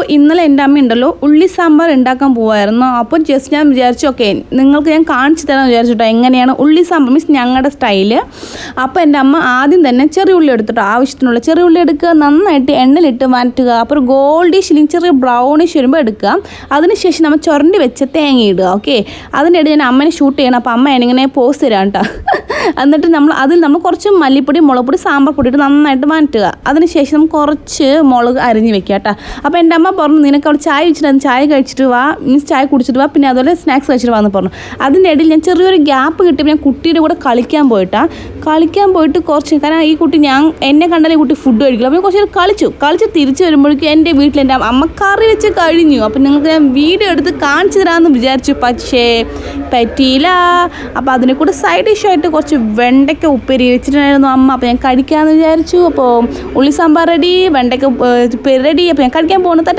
അപ്പോൾ ഇന്നലെ എന്റെ അമ്മ ഉണ്ടല്ലോ ഉള്ളി സാമ്പാർ ഉണ്ടാക്കാൻ പോവായിരുന്നു. അപ്പോൾ ജസ്റ്റ് ഞാൻ വിചാരിച്ചു ഓക്കെ നിങ്ങൾക്ക് ഞാൻ കാണിച്ചു തരാമെന്ന് വിചാരിച്ചിട്ടോ എങ്ങനെയാണ് ഉള്ളി സാമ്പാർ മീൻസ് ഞങ്ങളുടെ സ്റ്റൈൽ അപ്പോൾ എന്റെ അമ്മ ആദ്യം തന്നെ ചെറിയ ഉള്ളി എടുത്തിട്ടോ ആവശ്യത്തിനുള്ള ചെറിയ ഉള്ളി എടുക്കുക നന്നായിട്ട് എണ്ണയിലിട്ട് മാറ്റുക അപ്പോൾ ഒരു ഗോൾഡിഷ് ഇല്ലെങ്കിൽ ചെറിയ ബ്രൗണിഷ് വരുമ്പോൾ എടുക്കുക. അതിനുശേഷം നമ്മൾ ചുരണ്ടി വെച്ച് തേങ്ങ ഇടുക ഓക്കെ അതിനിടെ ഞാൻ അമ്മനെ ഷൂട്ട് ചെയ്യണം. അപ്പോൾ അമ്മ എന്നിങ്ങനെ പോസ് തരാം കേട്ടോ എന്നിട്ട് നമ്മൾ അതിൽ നമ്മൾ കുറച്ച് മല്ലിപ്പൊടി മുളക് പൊടി സാമ്പാർ പൊടി ഇട്ട് നന്നായിട്ട് മാറ്റുക അതിനുശേഷം നമുക്ക് കുറച്ച് മുളക് അരിഞ്ഞ് വെക്കുക കേട്ടോ. അപ്പോൾ എന്റെ അമ്മ പറഞ്ഞു നിനക്ക് അവിടെ ചായ വെച്ചിട്ട് ചായ കഴിച്ചിട്ട് വാ. മീൻസ് ചായ കുടിച്ചിട്ട് വാ. പിന്നെ അതുപോലെ സ്നാക്സ് കഴിച്ചിട്ട് വാന്ന് പറഞ്ഞു. അതിന്റെ ഇടയിൽ ഞാൻ ചെറിയൊരു ഗ്യാപ്പ് കിട്ടിയപ്പോൾ ഞാൻ കുട്ടിയുടെ കൂടെ കളിക്കാൻ പോയിട്ടാ. കളിക്കാൻ പോയിട്ട് കുറച്ച് കാരണം ഈ കുട്ടി ഞാൻ എന്നെ കണ്ടാലേ ഈ കുട്ടി ഫുഡ് കഴിക്കില്ല. അപ്പോൾ കുറച്ച് കളിച്ചു. കളിച്ച് തിരിച്ച് വരുമ്പോഴേക്കും എന്റെ വീട്ടിൽ എന്റെ അമ്മ കറി വെച്ച് കഴിഞ്ഞു. അപ്പോൾ നിങ്ങൾക്ക് ഞാൻ വീഡിയോ എടുത്ത് കാണിച്ചു തരാമെന്ന് വിചാരിച്ചു. പക്ഷേ പറ്റിയില്ല. അപ്പോൾ അതിനെ കൂടെ സൈഡ് ഡിഷായിട്ട് കുറച്ച് വെണ്ടയ്ക്ക ഉപ്പേരി വെച്ചിട്ടുണ്ടായിരുന്നു അമ്മ. അപ്പോൾ ഞാൻ കഴിക്കാമെന്ന് വിചാരിച്ചു. അപ്പോൾ ഉള്ളി സാമ്പാർ റെഡി വെണ്ടയ്ക്ക ഉപ്പേരി റെഡി അപ്പോൾ ഞാൻ കഴിക്കാൻ പോകുന്നു തട്ട